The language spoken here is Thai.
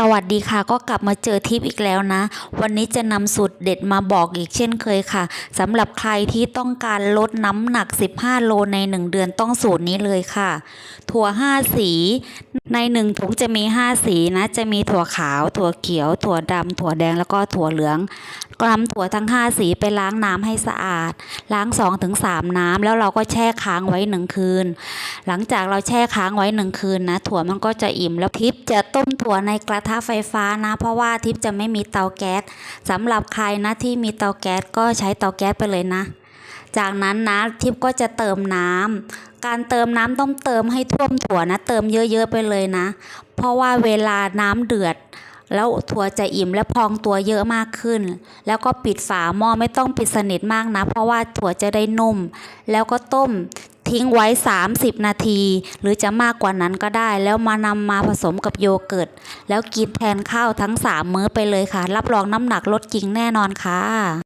สวัสดีค่ะก็กลับมาเจอทิปอีกแล้วนะ วันนี้จะนำสูตรเด็ดมาบอกอีกเช่นเคยค่ะสำหรับใครที่ต้องการลดน้ำหนัก 15 โลใน 1 เดือนต้องสูตรนี้เลยค่ะ ถั่ว 5 สีใน1ถุงจะมี 5 สีนะ จะมีถั่วขาว ถั่วเขียว ถั่วดำ ถั่วแดง แล้วก็ถั่วเหลืองก็นำถั่วทั้ง 5 สีไปล้างน้ำให้สะอาด ล้าง 2-3 น้ำ แล้วเราก็แช่ค้างไว้ 1 คืน หลังจากเราแช่ค้างไว้หนึ่งคืนนะ ถั่วมันก็จะอิ่ม แล้วทิพย์จะต้มถั่วในกระทะไฟฟ้านะ เพราะว่าทิพย์จะไม่มีเตาแก๊สสำหรับใครนะที่มีเตาแก๊สก็ใช้เตาแก๊สไปเลยนะ จากนั้นนะทิพย์ก็จะเติมน้ำการเติมน้ำต้องเติมให้ท่วมถั่วนะ เติมเยอะๆไปเลยนะ เพราะว่าเวลาน้ำเดือด แล้วถั่วจะอิ่มและพองตัวเยอะมากขึ้น แล้วก็ปิดฝาหม้อไม่ต้องปิดสนิทมากนะ เพราะว่าถั่วจะได้นุ่ม แล้วก็ต้มทิ้งไว้ 30 นาที หรือจะมากกว่านั้นก็ได้ แล้วมานำมาผสมกับโยเกิร์ต แล้วกินแทนข้าวทั้ง 3 มื้อไปเลยค่ะ รับรองน้ำหนักลดจริงแน่นอนค่ะ